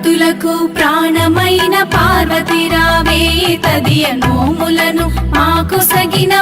భక్తులకు ప్రాణమైన పార్వతిరావే తదియ నోములను మాకు సగిన